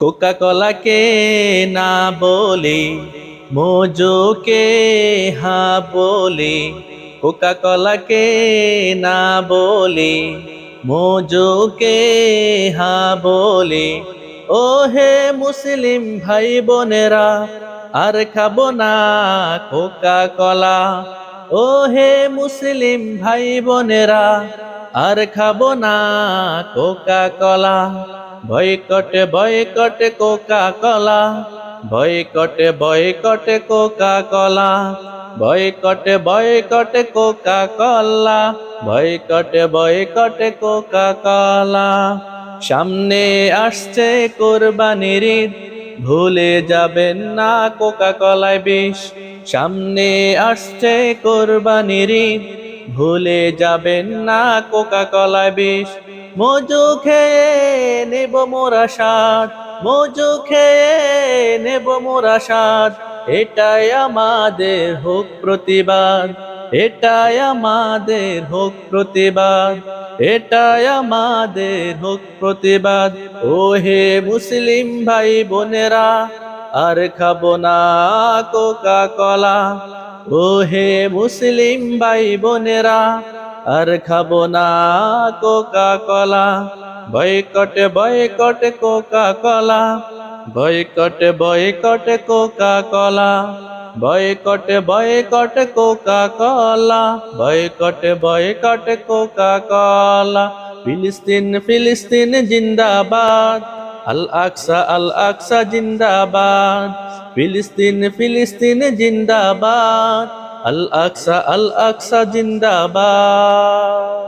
Coca কলাকে না বলে, মোজোকে হা বলে কোকা কলাকে না বলে, মোজোকে হা বলে ও হে মুসলিম ভাই বোনেরা আর খাব না কোকা কলা ও হে মুসলিম ভাই বোনেরা আর খাব না কোকা কলা বয়কটে বয়কটে কোকা কলা বয়কটে বয়কটে কোকা কলা বয়কটে বয়কটে কোকা কলা বয়কটে বয়কটে কোকা কলা সামনে আসছে কোরবানির ঈদ, ভুলে যাবেন না কোকা কলায় বিষ। সামনে আসছে কোরবানির ঈদ, ভুলে যাবেন না কোকা কলায় বিষ। মজু খেয়ে নেব মোরা সাত মজু খেয়ে নেব মোরা সাত এটাই আমাদের হোক প্রতিবাদ, এটাই আমাদের হোক প্রতিবাদ, এটাই আমাদের হোক প্রতিবাদ। ও হে মুসলিম ভাই বোনেরা, আর খাব না কোকা কলা ও হে মুসলিম ভাই বোনেরা আর খাব না কোকা কলা বয়কটে বয়কটে কোকা কলা বয়কটে বয়কটে কোকা কলা বয়কটে বয়কটে কোকা কলা বয়কটে বয়কটে কোকা কলা ফিলিস্তিন ফিলিস্তিন জিন্দাবাদ। আল আকসা আল আকসা জিন্দাবাদ। ফিলিস্তিন ফিলিস্তিন জিন্দাবাদ। আল আকসা আল আকসা জিন্দাবাদ।